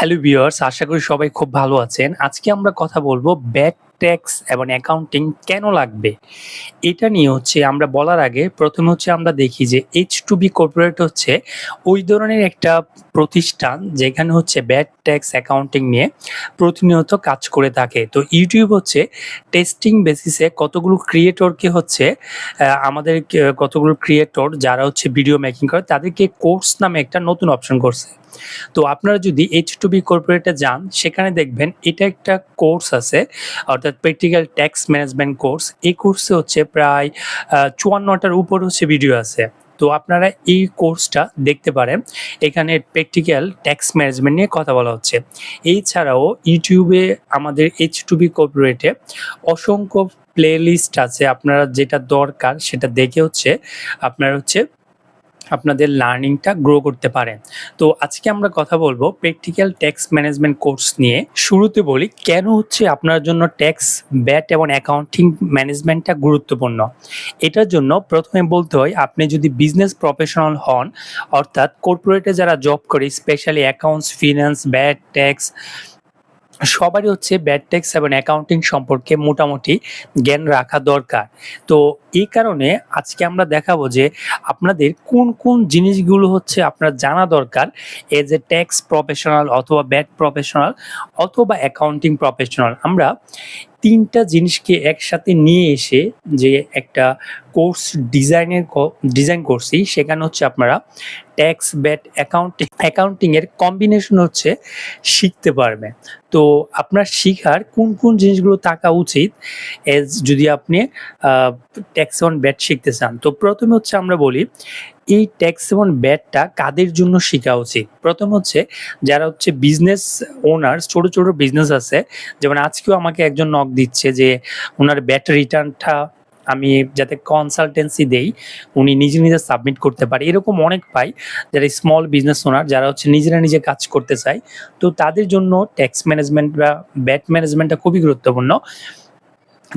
Hello viewers, আশা করি সবাই খুব ভালো আছেন। আজকে আমরা কথা বলব ব্যাক ট্যাক্স এবং অ্যাকাউন্টিং কেন লাগবে? এটা নিয়ে হচ্ছে আমরা বলার আগে প্রথমে হচ্ছে আমরা দেখি যে এইচ টু বি কর্পোরেট হচ্ছে ওই ধরনের একটা প্রতিষ্ঠান যেখানে হচ্ছে ব্যাড ট্যাক্স অ্যাকাউন্টিং নিয়ে প্রতিনিয়ত কাজ করে থাকে। তো ইউটিউব হচ্ছে টেস্টিং বেসিসে কতগুলো ক্রিয়েটরকে হচ্ছে আমাদের কতগুলো ক্রিয়েটর যারা হচ্ছে ভিডিও মেকিং করে, তাদেরকে কোর্স নামে একটা নতুন অপশন করছে। তো আপনারা যদি এইচ টু বি কর্পোরেটে যান, সেখানে দেখবেন এটা একটা কোর্স আছে, অর্থাৎ প্র্যাকটিক্যাল ট্যাক্স ম্যানেজমেন্ট কোর্স এই কোর্সে হচ্ছে প্রায় চুয়ান্নটার উপর হচ্ছে ভিডিও আছে। তো আপনারা এই কোর্সটা দেখতে পারেন। এখানে প্র্যাকটিক্যাল ট্যাক্স ম্যানেজমেন্ট নিয়ে কথা বলা হচ্ছে। এছাড়াও ইউটিউবে আমাদের এইচ টু বি কর্পোরেটে অসংখ্য প্লেলিস্ট আছে। আপনারা যেটা দরকার সেটা দেখে হচ্ছে, আপনার হচ্ছে আপনাদের লার্নিংটা গ্রো করতে পারেন তো আজকে আমরা কথা বলব প্র্যাকটিক্যাল ট্যাক্স ম্যানেজমেন্ট কোর্স নিয়ে। শুরুতে বলি, কেন হচ্ছে আপনার জন্য ট্যাক্স ব্যাট এবং অ্যাকাউন্টিং ম্যানেজমেন্টটা গুরুত্বপূর্ণ? এটার জন্য প্রথমে বলতে হয়, আপনি যদি বিজনেস প্রফেশনাল হন, অর্থাৎ কর্পোরেটে যারা জব করে specially accounts finance VAT tax সবারই হচ্ছে ব্যাড ট্যাক্স এবং অ্যাকাউন্টিং সম্পর্কে মোটামুটি জ্ঞান রাখা দরকার। তো এই কারণে আজকে আমরা দেখাবো যে আপনাদের কোন কোন জিনিসগুলো হচ্ছে আপনার জানা দরকার এজ এ ট্যাক্স প্রফেশনাল অথবা ব্যাড প্রফেশনাল অথবা অ্যাকাউন্টিং প্রফেশনাল আমরা তিনটা জিনিসকে একসাথে নিয়ে এসে যে একটা কোর্স ডিজাইনের ডিজাইন করছি, সেখানে হচ্ছে আপনারা ট্যাক্স, ব্যাট, অ্যাকাউন্টিং অ্যাকাউন্টিংয়ের কম্বিনেশন হচ্ছে শিখতে পারবেন তো আপনার শিখার কোন কোন জিনিসগুলো থাকা উচিত, এজ যদি আপনি ট্যাক্স অন ব্যাট শিখতে চান। তো প্রথমে হচ্ছে আমরা বলি এই ট্যাক্স অন ব্যাটটা কাদের জন্য শেখা উচিত? প্রথম হচ্ছে যারা হচ্ছে বিজনেস ওনার ছোট ছোট বিজনেস আছে, যেমন আজকেও আমাকে একজন নক দিচ্ছে যে ওনার ব্যাট রিটার্নটা আমি যাতে কনসালটেন্সি দেই, উনি নিজে নিজে সাবমিট করতে পারে। এরকম অনেক পাই যারা স্মল বিজনেস ওনার যারা হচ্ছে নিজেরা নিজে কাজ করতে চায়। তো তাদের জন্য ট্যাক্স ম্যানেজমেন্ট বা ব্যাট ম্যানেজমেন্টটা খুবই গুরুত্বপূর্ণ।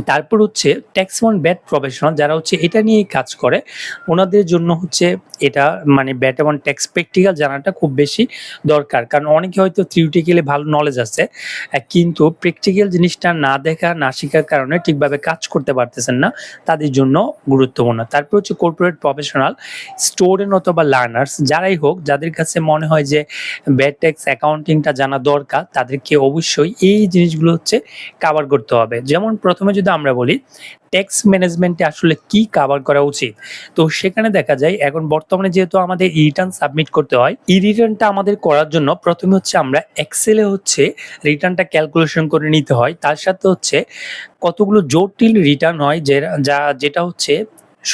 তারপর হচ্ছে ট্যাক্স ওয়ান ব্যাট প্রফেশনাল যারা হচ্ছে এটা নিয়েই কাজ করে, ওনাদের জন্য হচ্ছে এটা মানে ব্যাট এবং ট্যাক্স প্র্যাকটিক্যাল জানাটা খুব বেশি দরকার। কারণ অনেকে হয়তো থিওরিটিক্যালি ভালো নলেজ আছে কিন্তু প্র্যাকটিক্যাল জিনিসটা না দেখা, না শেখার কারণে ঠিকভাবে কাজ করতে পারতেছেন না, তাদের জন্য গুরুত্বপূর্ণ। তারপর হচ্ছে কর্পোরেট প্রফেশনাল স্টুডেন্ট অথবা লার্নার্স যারাই হোক, যাদের কাছে মনে হয় যে ব্যাট ট্যাক্স অ্যাকাউন্টিংটা জানা দরকার, তাদেরকে অবশ্যই এই জিনিসগুলো হচ্ছে কাভার করতে হবে। যেমন প্রথমে যদি আমরা বলি ট্যাক্স ম্যানেজমেন্টে আসলে কি কাভার করা উচিত? তো সেখানে দেখা যায়, এখন বর্তমানে যেহেতু আমাদের ই রিটার্ন সাবমিট করতে হয় ই রিটার্নটা আমাদের করার জন্য প্রথমে হচ্ছে আমরা এক্সেলে হচ্ছে রিটার্নটা ক্যালকুলেশন করে নিতে হয়। তার সাথে হচ্ছে কতগুলো জটিল রিটার্ন হয়, যে, যা, যেটা হচ্ছে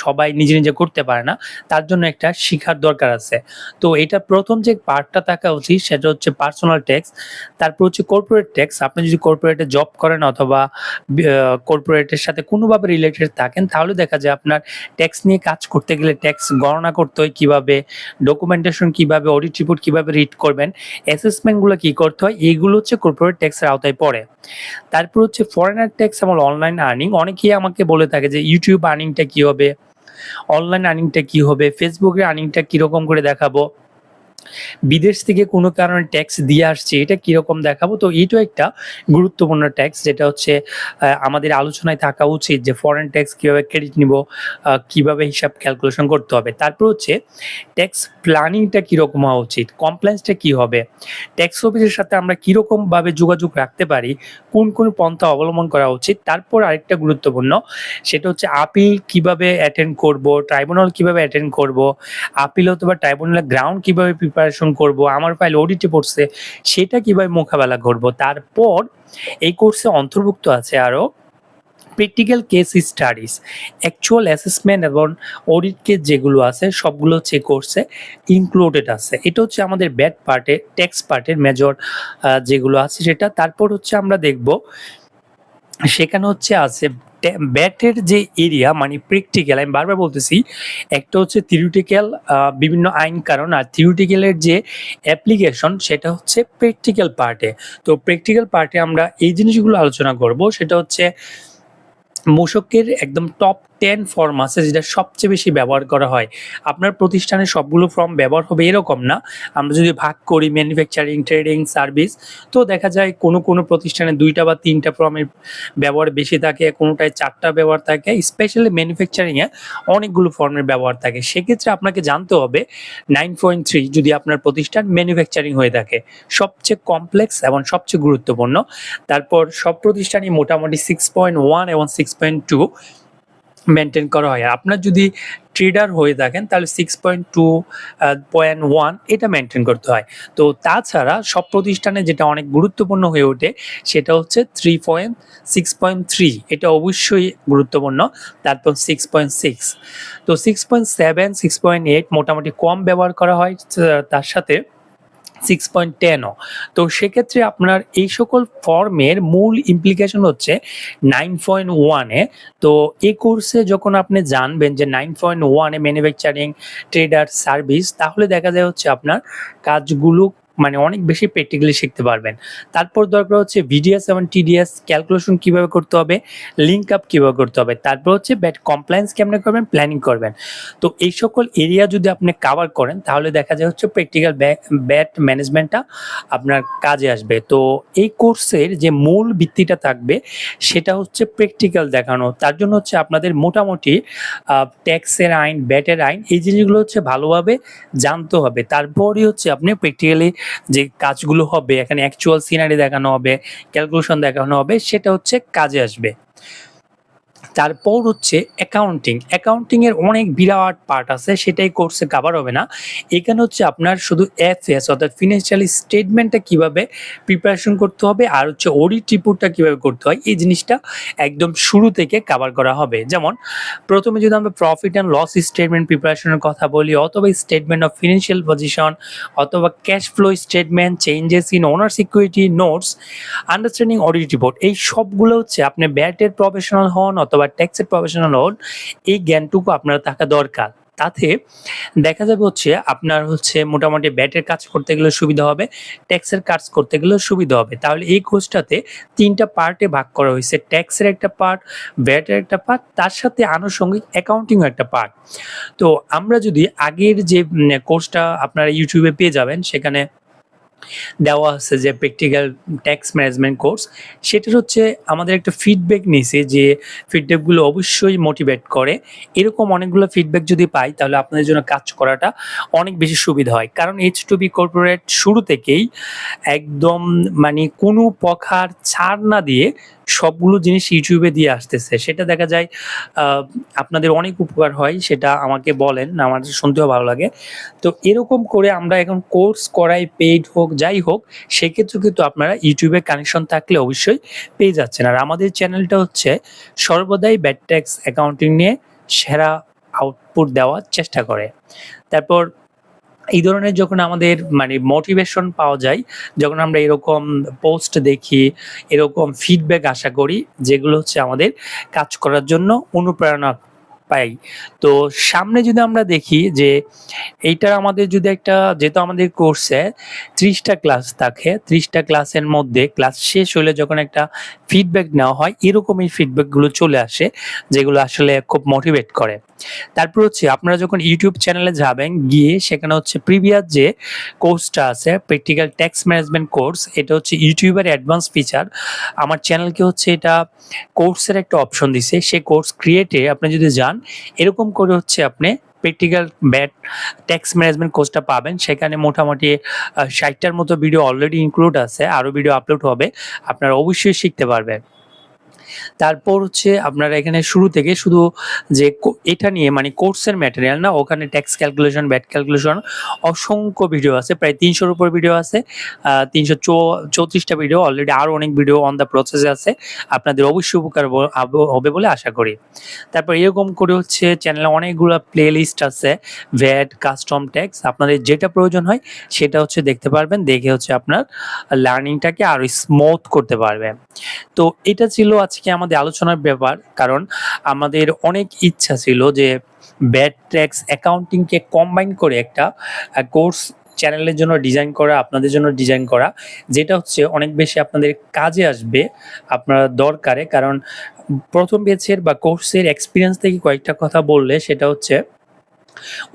সবাই নিজে নিজে করতে পারে না, তার জন্য একটা শিখার দরকার আছে। তো এটা প্রথম যে পার্টটা থাকা উচিত, সেটা হচ্ছে পার্সোনাল ট্যাক্স তারপর হচ্ছে কর্পোরেট ট্যাক্স আপনি যদি কর্পোরেটে জব করেন অথবা কর্পোরেটের সাথে কোনোভাবে রিলেটেড থাকেন, তাহলে দেখা যায় আপনার ট্যাক্স নিয়ে কাজ করতে গেলে ট্যাক্স গণনা করতে হয় কীভাবে ডকুমেন্টেশন কীভাবে অডিট রিপোর্ট কীভাবে রিড করবেন অ্যাসেসমেন্টগুলো কি করতে হয়, এইগুলো হচ্ছে কর্পোরেট ট্যাক্সের আওতায় পড়ে। তারপর হচ্ছে ফরেনার ট্যাক্স আমার অনলাইন আর্নিং অনেকেই আমাকে বলে থাকে যে ইউটিউব আর্নিংটা কি হবে? অনলাইন আর্নিংটা কি হবে? ফেসবুকে আর্নিংটা কীরকম করে দেখাবো? বিদেশ থেকে কোনো কারণে ট্যাক্স দিয়ে আসছে, এটা কীরকম দেখাবো? তো এইটাও একটা গুরুত্বপূর্ণ ট্যাক্স যেটা হচ্ছে আমাদের আলোচনায় থাকা উচিত যে ফরেন ট্যাক্স কীভাবে ক্রেডিট নিব কীভাবে হিসাব ক্যালকুলেশন করতে হবে। তারপর হচ্ছে ট্যাক্স প্ল্যানিংটা কীরকম হওয়া উচিত? কমপ্লেন্সটা কি হবে? ট্যাক্স অফিসের সাথে আমরা কীরকম ভাবে যোগাযোগ রাখতে পারি? কোন কোন পন্থা অবলম্বন করা উচিত? তারপর আরেকটা গুরুত্বপূর্ণ, সেটা হচ্ছে আপিল কীভাবে অ্যাটেন্ড করব ট্রাইব্যুনাল কীভাবে অ্যাটেন্ড করব আপিল অথবা ট্রাইব্যুনালের গ্রাউন্ড কীভাবে প্রিপারেশন করব, আমার ফাইল অডিটে পড়ছে, সেটা কীভাবে মোকাবেলা করব? তারপর এই কোর্সে অন্তর্ভুক্ত আছে আরও practical case studies actual assessment এবং অডিট কেস যেগুলো আছে, সবগুলো হচ্ছে কোর্সে ইনক্লুডেড আছে। এটা হচ্ছে আমাদের ব্যাট পার্টে ট্যাক্স পার্টের মেজর যেগুলো আছে সেটা। তারপর হচ্ছে আমরা দেখব সেখানে হচ্ছে আছে ব্যাটের যে এরিয়া মানে প্র্যাকটিক্যাল আমি বারবার বলতেছি, একটা হচ্ছে থিওরিটিক্যাল বিভিন্ন আইন কারণ, আর থিওরিটিক্যালের যে অ্যাপ্লিকেশন সেটা হচ্ছে প্র্যাকটিক্যাল পার্টে তো প্র্যাকটিক্যাল পার্টে আমরা এই জিনিসগুলো আলোচনা করব, সেটা হচ্ছে, মোশকের একদম টপ টেন ফর্ম আছে যেটা সবচেয়ে বেশি ব্যবহার করা হয়। আপনার প্রতিষ্ঠানে সবগুলো ফর্ম ব্যবহার হবে এরকম না। আমরা যদি ভাগ করি ম্যানুফ্যাকচারিং ট্রেডিং সার্ভিস তো দেখা যায় কোনো কোনো প্রতিষ্ঠানে দুইটা বা তিনটা ফর্মের ব্যবহার বেশি থাকে, কোনোটায় চারটা ব্যবহার থাকে। স্পেশালি ম্যানুফ্যাকচারিংয়ে অনেকগুলো ফর্মের ব্যবহার থাকে। সেক্ষেত্রে আপনাকে জানতে হবে নাইন পয়েন্ট থ্রি যদি আপনার প্রতিষ্ঠান ম্যানুফ্যাকচারিং হয়ে থাকে, সবচেয়ে কমপ্লেক্স এবং সবচেয়ে গুরুত্বপূর্ণ। তারপর সব প্রতিষ্ঠানই মোটামুটি সিক্স পয়েন্ট ওয়ান এবং সিক্স পয়েন্ট টু মেনটেন করা হয়। আপনার যদি ট্রেডার হয়ে থাকেন, তাহলে six point two point one এটা মেনটেন করতে হয়। তো তাছাড়া সব প্রতিষ্ঠানে যেটা অনেক গুরুত্বপূর্ণ হয়ে ওঠে, সেটা হচ্ছে three point six point three এটা অবশ্যই গুরুত্বপূর্ণ। তারপর সিক্স পয়েন্ট সিক্স তো six point seven six point eight মোটামুটি কম ব্যবহার করা হয় তার সাথে সিক্স পয়েন্ট টেনও তো সেক্ষেত্রে আপনার এই সকল ফর্মের মূল ইমপ্লিকেশন হচ্ছে নাইন পয়েন্ট ওয়ানে তো এ কোর্সে যখন আপনি জানবেন যে নাইন পয়েন্ট ওয়ানে ম্যানুফ্যাকচারিং ট্রেডার সার্ভিস তাহলে দেখা যায় হচ্ছে আপনার কাজগুলো মানে অনেক বেশি প্র্যাকটিক্যালি শিখতে পারবেন। তারপর দরকার হচ্ছে ভিডিএস এবং টিডিএস ক্যালকুলেশন কীভাবে করতে হবে লিঙ্ক আপ কীভাবে করতে হবে, তারপর হচ্ছে ব্যাট কমপ্লায়েন্স কেমনে করবেন প্ল্যানিং করবেন। তো এই সকল এরিয়া যদি আপনি কাভার করেন, তাহলে দেখা যায় হচ্ছে প্র্যাকটিক্যাল ব্যাট ম্যানেজমেন্টটা আপনার কাজে আসবে। তো এই কোর্সের যে মূল ভিত্তিটা থাকবে, সেটা হচ্ছে প্র্যাকটিক্যাল দেখানো। তার জন্য হচ্ছে আপনাদের মোটামুটি ট্যাক্সের আইন ব্যাটের আইন, এই জিনিসগুলো হচ্ছে ভালোভাবে জানতে হবে। তারপরই হচ্ছে আপনি প্র্যাকটিক্যালি যে কাজগুলো হবে, এখানে অ্যাকচুয়াল সিনারি দেখানো হবে ক্যালকুলেশন দেখানো হবে, সেটা হচ্ছে কাজে আসবে। তারপর হচ্ছে অ্যাকাউন্টিং অ্যাকাউন্টিং এর অনেক বিরাট পার্ট আছে, সেটাই কোর্সে কাভার হবে না। এখানে হচ্ছে আপনার শুধু এফএস অর্থাৎ ফিনান্সিয়াল স্টেটমেন্টটা কীভাবে প্রিপারেশন করতে হবে, আর হচ্ছে অডিট রিপোর্টটা কীভাবে করতে হয়, এই জিনিসটা একদম শুরু থেকে কাভার করা হবে। যেমন, প্রথমে যদি আমরা প্রফিট অ্যান্ড লস স্টেটমেন্ট প্রিপারেশনের কথা বলি, অথবা স্টেটমেন্ট অফ ফিনান্সিয়াল পজিশন অথবা cash flow statement changes in owner security notes understanding audit report এই সবগুলো হচ্ছে আপনি ব্যাটের প্রফেশনাল হন অথবা ট্যাক্সের প্রফেশনাল হন, এই জ্ঞানটুকু আপনার থাকা দরকার। তাতে দেখা যাবে হচ্ছে আপনার হচ্ছে মোটামুটি ব্যাটের কাজ করতে গেলে সুবিধা হবে ট্যাক্সের কাজ করতে গেলেও সুবিধা হবে। তাহলে এই কোর্সটাতে তিনটা পার্টে ভাগ করা হয়েছে। ট্যাক্সের একটা পার্ট ব্যাটের একটা পার্ট তার সাথে আনুষঙ্গিক অ্যাকাউন্টিংও একটা পার্ট তো আমরা যদি আগের যে কোর্সটা আপনারা ইউটিউবে পেয়ে যাবেন, সেখানে দেওয়া হচ্ছে যে প্র্যাকটিক্যাল ট্যাক্স ম্যানেজমেন্ট কোর্স সেটার হচ্ছে আমাদের একটা ফিডব্যাক নিয়েছে যে ফিডব্যাকগুলো অবশ্যই মোটিভেট করে। এরকম অনেকগুলো ফিডব্যাক যদি পাই, তাহলে আপনাদের জন্য কাজ করাটা অনেক বেশি সুবিধা হয়। কারণ এইচ টু বি কর্পোরেট শুরু থেকেই একদম মানে কোনো পখার ছাড় না দিয়ে সবগুলো জিনিস ইউটিউবে দিয়ে আসতেছে। সেটা দেখা যায় আপনাদের অনেক উপকার হয়, সেটা আমাকে বলেন, আমার শুনতেও ভালো লাগে। তো এরকম করে আমরা এখন কোর্স করাই পেইড হোক, যাই হোক, সেক্ষেত্রে কিন্তু আপনারা ইউটিউবে কানেকশন থাকলে অবশ্যই পেয়ে যাচ্ছেন। আর আমাদের চ্যানেলটা হচ্ছে সর্বদাই ব্যাড ট্যাক্স অ্যাকাউন্টিং নিয়ে সেরা আউটপুট দেওয়ার চেষ্টা করে। তারপর এই ধরনের যখন আমাদের মানে মোটিভেশন পাওয়া যায়, যখন আমরা এরকম পোস্ট দেখি, এরকম ফিডব্যাক আশা করি, যেগুলো হচ্ছে আমাদের কাজ করার জন্য অনুপ্রেরণা পাই। তো সামনে যদি আমরা দেখি যে এইটা আমাদের যদি একটা, যেহেতু আমাদের কোর্সে ত্রিশটা ক্লাস থাকে, ত্রিশটা ক্লাসের মধ্যে ক্লাস শেষ হলে যখন একটা ফিডব্যাক নেওয়া হয়, এরকমই ফিডব্যাকগুলো চলে আসে, যেগুলো আসলে খুব মোটিভেট করে। তারপর হচ্ছে আপনারা যখন ইউটিউব চ্যানেলে যাবেন, গিয়ে সেখানে হচ্ছে প্রিভিয়াস যে কোর্সটা আছে প্র্যাকটিক্যাল ট্যাক্স ম্যানেজমেন্ট কোর্স এটা হচ্ছে ইউটিউবের অ্যাডভান্স ফিচার আমার চ্যানেলকে হচ্ছে এটা কোর্সের একটা অপশন দিছে। সেই কোর্স ক্রিয়েটে আপনি যদি যান এরকম করে হচ্ছে আপনি প্র্যাকটিক্যাল ব্যাট ট্যাক্স ম্যানেজমেন্ট কোর্সটা পাবেন। সেখানে মোটামুটি ষাটটার মতো ভিডিও অলরেডি ইনক্লুড আছে আরও ভিডিও আপলোড হবে। আপনারা অবশ্যই শিখতে পারবেন। তারপর হচ্ছে আপনারা এখানে শুরু থেকে শুধু যে এটা নিয়ে মানে কোর্সের ম্যাটেরিয়াল না, ওখানে ট্যাক্স ক্যালকুলেশন ব্যাট ক্যালকুলেশন অসংখ্য ভিডিও আছে, প্রায় তিনশোর উপর ভিডিও আছে তিনশো চৌত্রিশটা ভিডিও অলরেডি আরও অনেক ভিডিও অন দ্য প্রসেসে আছে, আপনাদের অবশ্যই উপকার হবে বলে আশা করি। তারপর এরকম করে হচ্ছে চ্যানেলে অনেকগুলো প্লে লিস্ট আছে ভ্যাট কাস্টম ট্যাক্স আপনাদের যেটা প্রয়োজন হয় সেটা হচ্ছে দেখতে পারবেন, দেখে হচ্ছে আপনার লার্নিংটাকে আরও স্মুথ করতে পারবেন। তো এটা ছিল আজকে আমাদের আলোচনার ব্যাপার, কারণ আমাদের অনেক ইচ্ছা ছিল যে ব্যাড ট্যাক্স অ্যাকাউন্টিংকে কম্বাইন করে একটা কোর্স চ্যানেলের জন্য ডিজাইন করা, আপনাদের জন্য ডিজাইন করা, যেটা হচ্ছে অনেক বেশি আপনাদের কাজে আসবে, আপনার দরকারে, কারণ প্রথম বেছের বা কোর্সের এক্সপিরিয়েন্স থেকে কয়েকটা কথা বললে সেটা হচ্ছে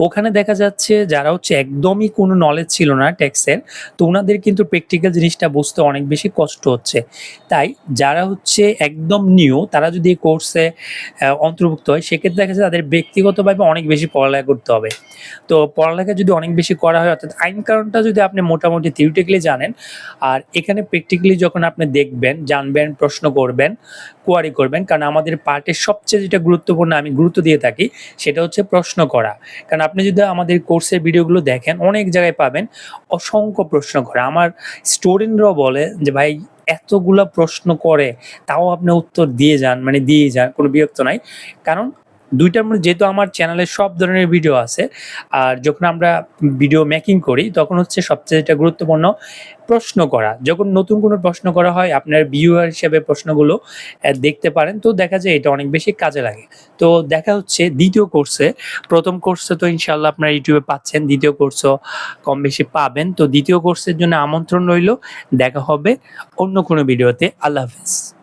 ওখানে দেখা যাচ্ছে যারা হচ্ছে একদমই কোনো নলেজ ছিল না ট্যাক্সের তো ওনাদের কিন্তু প্র্যাকটিক্যাল জিনিসটা বুঝতে অনেক বেশি কষ্ট হচ্ছে। তাই যারা হচ্ছে একদম নিউ তারা যদি এই কোর্সে অন্তর্ভুক্ত হয়, সেক্ষেত্রে দেখা যায় তাদের ব্যক্তিগতভাবে অনেক বেশি পড়ালেখা করতে হবে। তো পড়ালেখা যদি অনেক বেশি করা হয়, অর্থাৎ আইন কারণটা যদি আপনি মোটামুটি থিওরিটিক্যালি জানেন, আর এখানে প্র্যাকটিক্যালি যখন আপনি দেখবেন, জানবেন, প্রশ্ন করবেন কোয়ারি করবেন, কারণ আমাদের পার্টের সবচেয়ে যেটা গুরুত্বপূর্ণ, আমি গুরুত্ব দিয়ে থাকি, সেটা হচ্ছে প্রশ্ন করা। কারণ আপনি যদি আমাদের কোর্সের ভিডিওগুলো দেখেন, অনেক জায়গায় পাবেন অসংখ্য প্রশ্ন করে। আমার স্টুডেন্টরাও বলে যে, ভাই, এতগুলা প্রশ্ন করে, তাও আপনি উত্তর দিয়ে যান মানে দিয়ে যান, কোনো বিরক্ত নাই। কারণ দুইটার মধ্যে যেহেতু আমার চ্যানেলে সব ধরনের ভিডিও আছে, আর যখন আমরা ভিডিও মেকিং করি, তখন হচ্ছে সবচেয়ে যেটা গুরুত্বপূর্ণ, প্রশ্ন করা। যখন নতুন কোনো প্রশ্ন করা হয়, আপনার ভিউয়ার হিসেবে প্রশ্নগুলো দেখতে পারেন, তো দেখা যায় এটা অনেক বেশি কাজে লাগে। তো দেখা হচ্ছে দ্বিতীয় কোর্সে প্রথম কোর্সে তো ইনশাল্লাহ আপনারা ইউটিউবে পাচ্ছেন, দ্বিতীয় কোর্সও কম বেশি পাবেন। তো দ্বিতীয় কোর্সের জন্য আমন্ত্রণ রইল। দেখা হবে অন্য কোনো ভিডিওতে আল্লাহ হাফেজ।